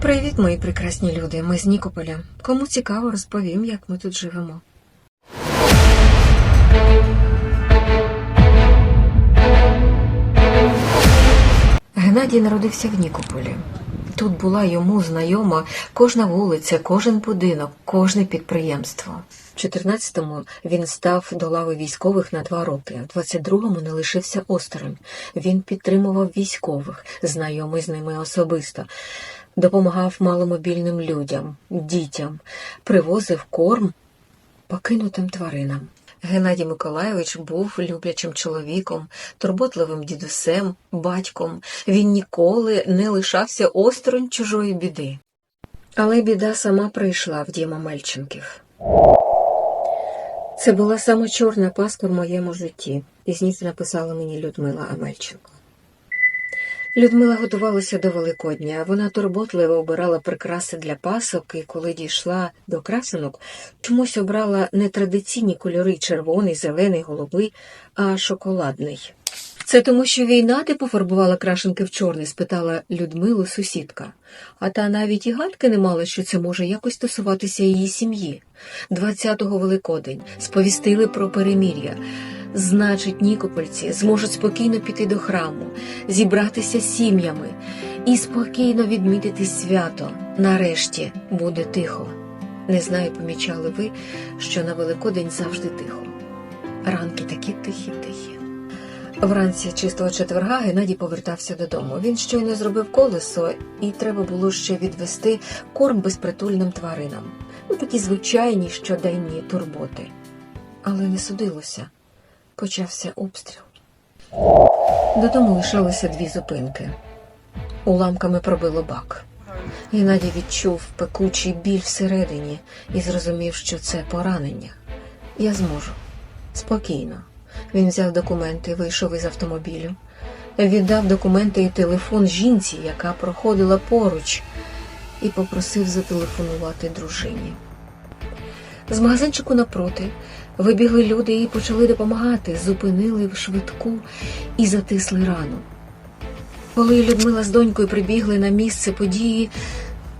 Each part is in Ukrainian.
Привіт, мої прекрасні люди. Ми з Нікополя. Кому цікаво, розповім, як ми тут живемо. Геннадій народився в Нікополі. Тут була йому знайома кожна вулиця, кожен будинок, кожне підприємство. В 14-му він став до лави військових на два роки, в 22-му не лишився осторонь. Він підтримував військових, знайомий з ними особисто, допомагав маломобільним людям, дітям, привозив корм покинутим тваринам. Геннадій Миколайович був люблячим чоловіком, турботливим дідусем, батьком. Він ніколи не лишався осторонь чужої біди. Але біда сама прийшла в дім Амельченків. Це була саме чорна паска в моєму житті. Пізніше написала мені Людмила Амельченко. Людмила готувалася до Великодня. Вона турботливо обирала прикраси для пасок, і коли дійшла до красинок, чомусь обрала не традиційні кольори червоний, зелений, голубий, а шоколадний. Це тому, що війна ти пофарбувала крашенки в чорний? спитала Людмилу сусідка. А та навіть і гадки не мала, що це може якось стосуватися її сім'ї. 20-го Великодень сповістили про перемір'я. Значить, нікопольці зможуть спокійно піти до храму, зібратися сім'ями і спокійно відмітити свято. Нарешті буде тихо. Не знаю, помічали ви, що на Великодень завжди тихо. Ранки такі тихі-тихі. Вранці чистого четверга Геннадій повертався додому. Він щойно зробив колесо, і треба було ще відвести корм безпритульним тваринам. Ну, такі звичайні щоденні турботи. Але не судилося. Почався обстріл. Додому лишалося дві зупинки. Уламками пробило бак. Геннадій відчув пекучий біль всередині і зрозумів, що це поранення. Я зможу. Спокійно. Він взяв документи, вийшов із автомобілю, віддав документи і телефон жінці, яка проходила поруч, і попросив зателефонувати дружині. З магазинчику напроти вибігли люди і почали допомагати, зупинили в швидку і затисли рану. Коли Людмила з донькою прибігли на місце події,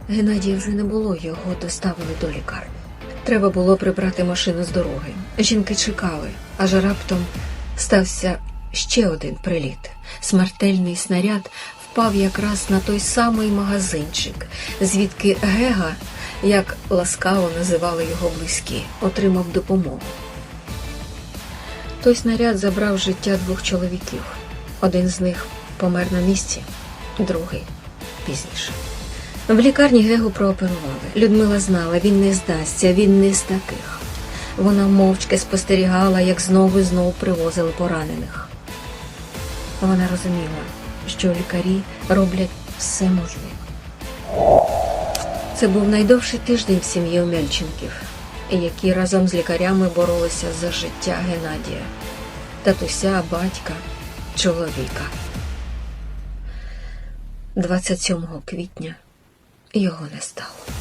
Геннадія вже не було, його доставили до лікарні. Треба було прибрати машину з дороги. Жінки чекали, аж раптом стався ще один приліт. Смертельний снаряд впав якраз на той самий магазинчик, звідки Гега, як ласкаво називали його близькі, отримав допомогу. Той снаряд забрав життя двох чоловіків. Один з них помер на місці, другий пізніше. В лікарні Гегу прооперували. Людмила знала, він не здасться, він не з таких. Вона мовчки спостерігала, як знову і знову привозили поранених. Вона розуміла, що лікарі роблять все можливе. Це був найдовший тиждень в сім'ї Омельченків, які разом з лікарями боролися за життя Геннадія, татуся, батька, чоловіка. 27 квітня його не стало.